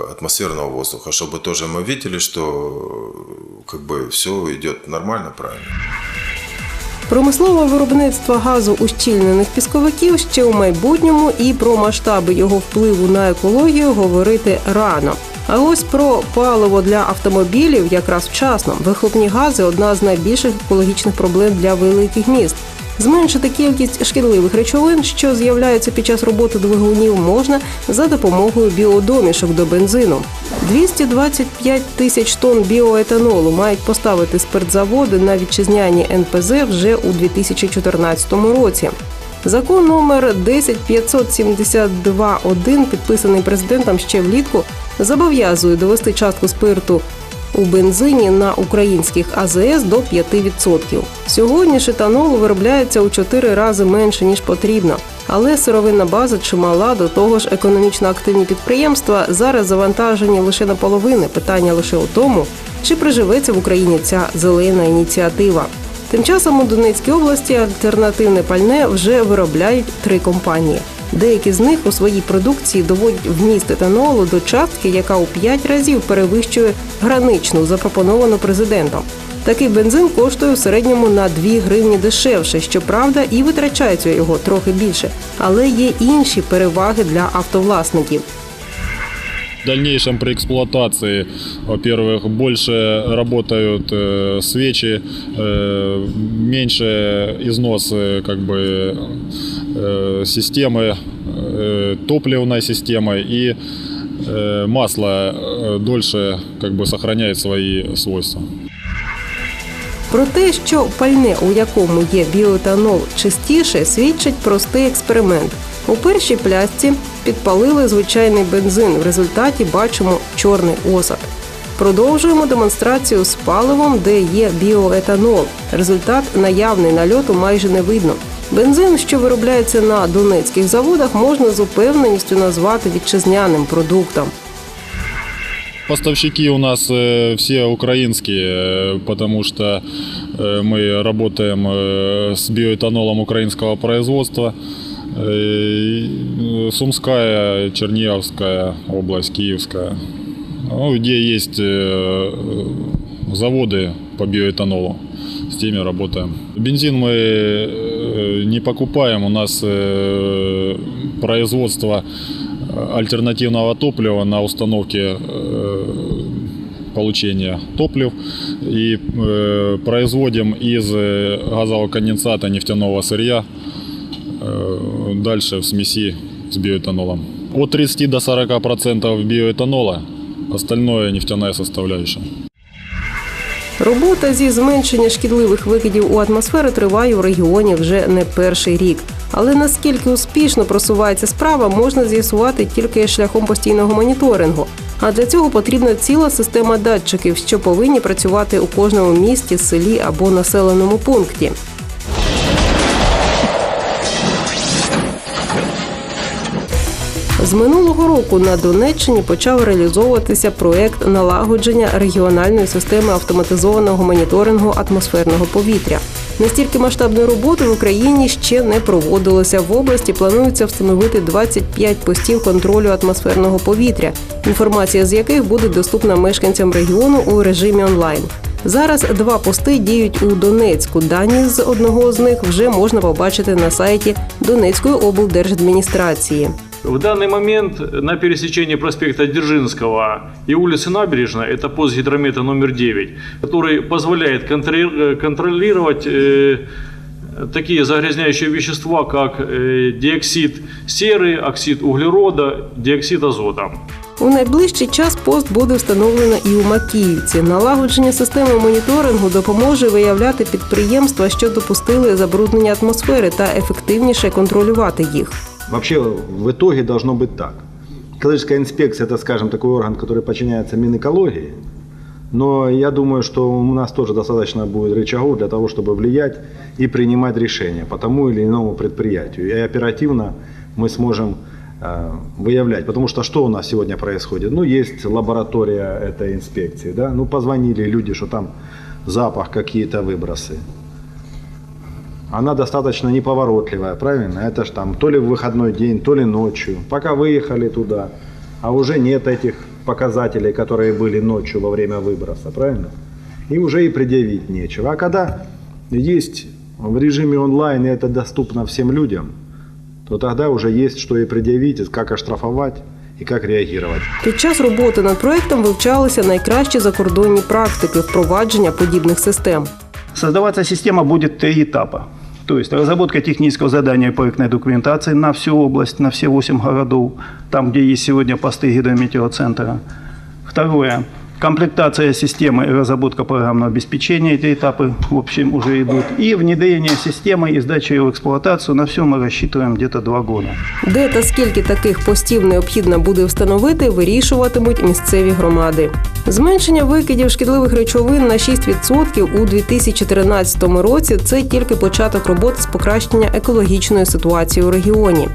атмосферного воздуха, чтобы тоже мы видели, что э, как бы все идет нормально, правильно. Промислове виробництво газу ущільнених пісковиків ще у майбутньому і про масштаби його впливу на екологію говорити рано. А ось про паливо для автомобілів якраз вчасно. Вихлопні гази одна з найбільших екологічних проблем для великих міст. Зменшити кількість шкідливих речовин, що з'являються під час роботи двигунів, можна за допомогою біодомішок до бензину. 225 тисяч тонн біоетанолу мають поставити спиртзаводи на вітчизняні НПЗ вже у 2014 році. Закон номер 10572.1, підписаний президентом ще влітку, зобов'язує довести частку спирту у бензині на українських АЗС до 5%. Сьогодні ж етанолу виробляється у 4 рази менше ніж потрібно. Але сировинна база чимала, до того ж економічно активні підприємства зараз завантажені лише наполовину. Питання лише у тому, чи приживеться в Україні ця зелена ініціатива. Тим часом у Донецькій області альтернативне пальне вже виробляють три компанії. Деякі з них у своїй продукції доводять вміст етанолу до частки, яка у 5 разів перевищує граничну, запропоновану президентом. Такий бензин коштує в середньому на 2 гривні дешевше. Щоправда, і витрачається його трохи більше, але є інші переваги для автовласників. В дальнейшем при эксплуатации, во-первых, больше работают э, свечи, э, меньше износ э, как бы э, системы, э, топливной системы и э, масло э, дольше как бы сохраняет свои свойства. Про те, що пальне, у якому є біоетанол, чистіше, свідчить простий експеримент. У першій плясці підпалили звичайний бензин. В результаті бачимо чорний осад. Продовжуємо демонстрацію з паливом, де є біоетанол. Результат наявний нальоту майже не видно. Бензин, що виробляється на донецьких заводах, можна з упевненістю назвати вітчизняним продуктом. Поставщики у нас э, все украинские, э, потому что э, мы работаем э, с биоэтанолом украинского производства. Э, Сумская, Черниговская область, Киевская. Ну, где есть э, заводы по биоэтанолу, с теми работаем. Бензин мы э, не покупаем, у нас э, производство альтернативного топлива на установке э, получения топлив и э, производим из э, газового конденсата нефтяного сырья э, дальше в смеси с биоэтанолом. От 30 до 40 процентов биоэтанола, остальное нефтяная составляющая. Робота зі зменшення шкідливих викидів у атмосферу триває у регіоні вже не перший рік. Але наскільки успішно просувається справа, можна з'ясувати тільки шляхом постійного моніторингу. А для цього потрібна ціла система датчиків, що повинні працювати у кожному місті, селі або населеному пункті. З минулого року на Донеччині почав реалізовуватися проект налагодження регіональної системи автоматизованого моніторингу атмосферного повітря. Настільки масштабної роботи в Україні ще не проводилося. В області планується встановити 25 постів контролю атмосферного повітря, інформація з яких буде доступна мешканцям регіону у режимі онлайн. Зараз два пости діють у Донецьку. Дані з одного з них вже можна побачити на сайті Донецької облдержадміністрації. В данный момент на пересечении проспекта Дзержинского и улицы Набережной, это пост гидромета номер 9, который позволяет контроли- э, контролировать э, такие загрязняющие вещества, как э, диоксид серы, оксид углерода, диоксид азота. У найближчий час пост буде встановлено і у Макіївці. Налагодження системи моніторингу допоможе виявляти підприємства, що допустили забруднення атмосфери, та ефективніше контролювати їх. Вообще в итоге должно быть так. Экологическая инспекция это, скажем, такой орган, который подчиняется Минэкологии. Но я думаю, что у нас тоже достаточно будет рычагов для того, чтобы влиять и принимать решения по тому или иному предприятию. И оперативно мы сможем э, выявлять. Потому что что у нас сегодня происходит? Ну, есть лаборатория этой инспекции, да? Ну, позвонили люди, что там запах, какие-то выбросы. Она достаточно неповоротливая, правильно? Это ж там то ли в выходной день, то ли ночью. Пока выехали туда, а уже нет этих показателей, которые были ночью во время выброса, правильно? И уже и предъявить нечего. А когда есть в режиме онлайн, и это доступно всем людям, то тогда уже есть что и предъявить, и как оштрафовать, и как реагировать. Під час роботи над проектом вивчалися найкращі закордонні практики впровадження подібних систем. Создаваться система будет три этапа. То есть разработка технического задания проектной документации на всю область, на все 8 городов, там, где есть сегодня посты гидрометеоцентра. Второе Комплектация системы и разработка программного обеспечения. Эти этапы, в общем, уже идут. И внедрение системы и сдача ее в эксплуатацию. На все мы рассчитываем где-то два года. Де та скільки таких постів необхідно буде встановити, вирішуватимуть місцеві громади. Зменшення викидів шкідливих речовин на 6% у 2013 році це тільки початок роботи з покращення екологічної ситуації у регіоні.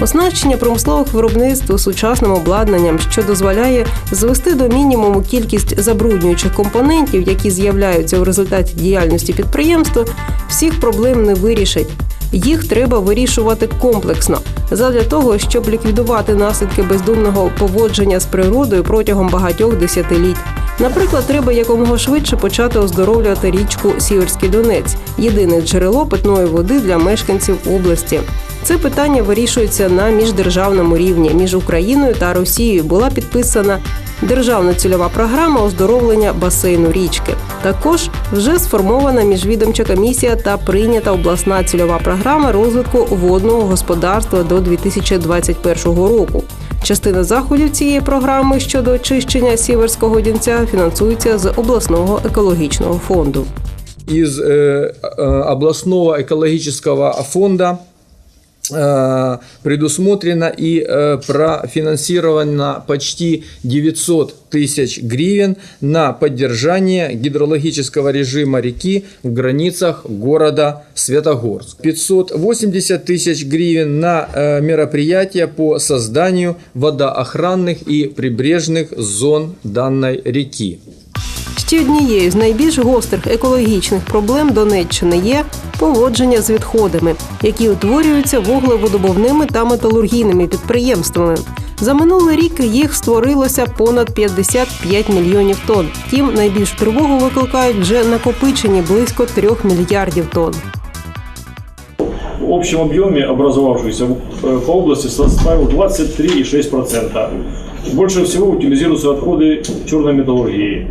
Оснащення промислових виробництв сучасним обладнанням, що дозволяє звести до мінімуму кількість забруднюючих компонентів, які з'являються у результаті діяльності підприємства, всіх проблем не вирішить. Їх треба вирішувати комплексно задля того, щоб ліквідувати наслідки бездумного поводження з природою протягом багатьох десятиліть. Наприклад, треба якомога швидше почати оздоровлювати річку Сіверський Донець єдине джерело питної води для мешканців області. Це питання вирішується на міждержавному рівні між Україною та Росією. Була підписана державна цільова програма оздоровлення басейну річки. Також вже сформована міжвідомча комісія та прийнята обласна цільова програма розвитку водного господарства до 2021 року. Частина заходів цієї програми щодо очищення сіверського дінця фінансується з обласного екологічного фонду. из э, э, областного экологического фонда э, предусмотрено и э, профинансировано почти 900 тысяч гривен на поддержание гидрологического режима реки в границах города Светогорск. 580 тысяч гривен на э, мероприятия по созданию водоохранных и прибрежных зон данной реки. Ще однією з найбільш гострих екологічних проблем Донеччини є поводження з відходами, які утворюються вуглеводобувними та металургійними підприємствами. За минулий рік їх створилося понад 55 мільйонів тонн. Втім, найбільшу тривогу викликають вже накопичені близько 3 мільярдів тонн. в общем объеме образовавшийся э, по области составил 23,6%. Больше всего утилизируются отходы черной металлургии.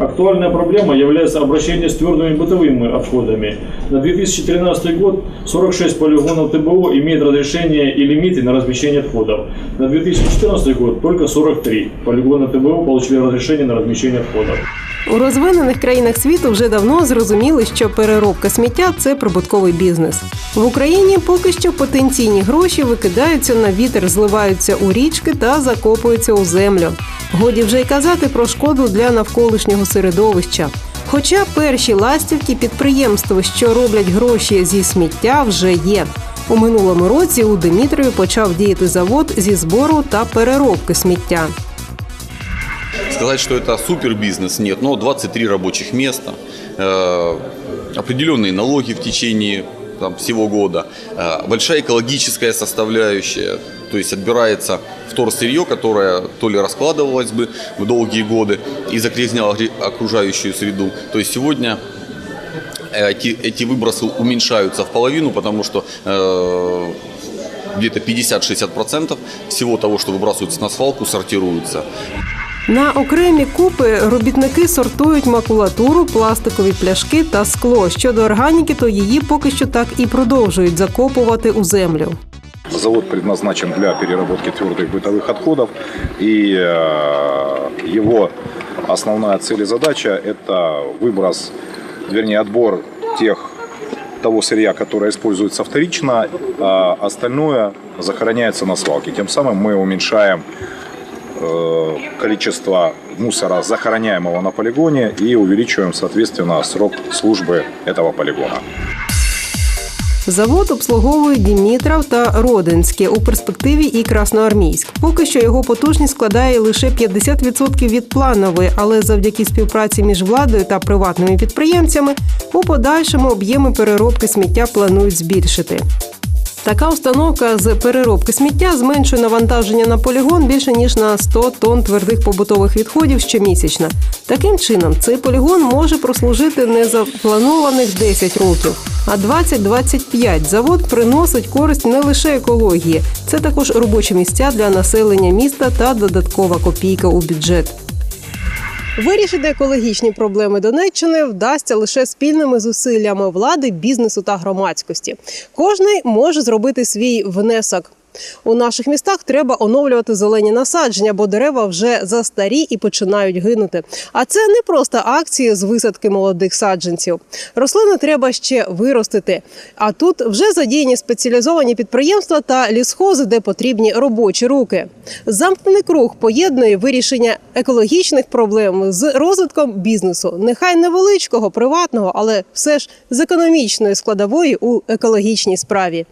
Актуальная проблема является обращение с твердыми бытовыми отходами. На 2013 год 46 полигонов ТБО имеют разрешение и лимиты на размещение отходов. На 2014 год только 43 полигона ТБО получили разрешение на размещение отходов. У розвинених країнах світу вже давно зрозуміли, що переробка сміття це прибутковий бізнес. В Україні поки що потенційні гроші викидаються на вітер, зливаються у річки та закопуються у землю. Годі вже й казати про шкоду для навколишнього середовища. Хоча перші ластівки підприємств, що роблять гроші зі сміття, вже є. У минулому році у Димітрові почав діяти завод зі збору та переробки сміття. Сказать, что это супер бизнес, нет, но 23 рабочих места, э, определенные налоги в течение там, всего года, э, большая экологическая составляющая, то есть отбирается вторсырье, которое то ли раскладывалось бы в долгие годы и загрязняло гре- окружающую среду. То есть сегодня э, эти, эти выбросы уменьшаются в половину, потому что э, где-то 50-60% всего того, что выбрасывается на свалку, сортируется. На окремі купи робітники сортують макулатуру, пластикові пляшки та скло. Щодо органіки, то її поки що так і продовжують закопувати у землю. Завод предназначен для переработки твердых бытовых отходов, и э, его основная цель и задача – это выброс, вернее, отбор тех того сырья, которое используется вторично, а остальное захороняется на свалке. Тем самым мы уменьшаем э, количество мусора, захороняемого на полигоне, и увеличиваем, соответственно, срок службы этого полигона. Завод обслуговує Дімітрав та Родинське у перспективі і Красноармійськ. Поки що його потужність складає лише 50% від планової, але завдяки співпраці між владою та приватними підприємцями у подальшому об'єми переробки сміття планують збільшити. Така установка з переробки сміття зменшує навантаження на полігон більше ніж на 100 тонн твердих побутових відходів щомісячно. Таким чином, цей полігон може прослужити не запланованих 10 років, а 20-25. Завод приносить користь не лише екології, це також робочі місця для населення міста та додаткова копійка у бюджет. Вирішити екологічні проблеми Донеччини вдасться лише спільними зусиллями влади, бізнесу та громадськості. Кожний може зробити свій внесок. У наших містах треба оновлювати зелені насадження, бо дерева вже застарі і починають гинути. А це не просто акції з висадки молодих саджанців. Рослини треба ще виростити. А тут вже задіяні спеціалізовані підприємства та лісхози, де потрібні робочі руки. Замкнений круг поєднує вирішення екологічних проблем з розвитком бізнесу, нехай невеличкого, приватного, але все ж з економічної складової у екологічній справі.